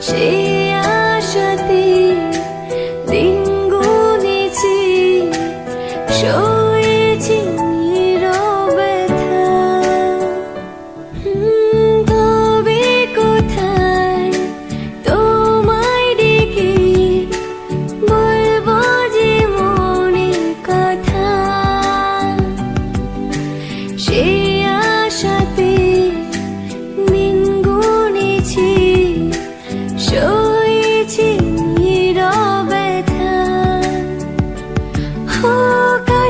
সে আশাতে দিন গুনেছি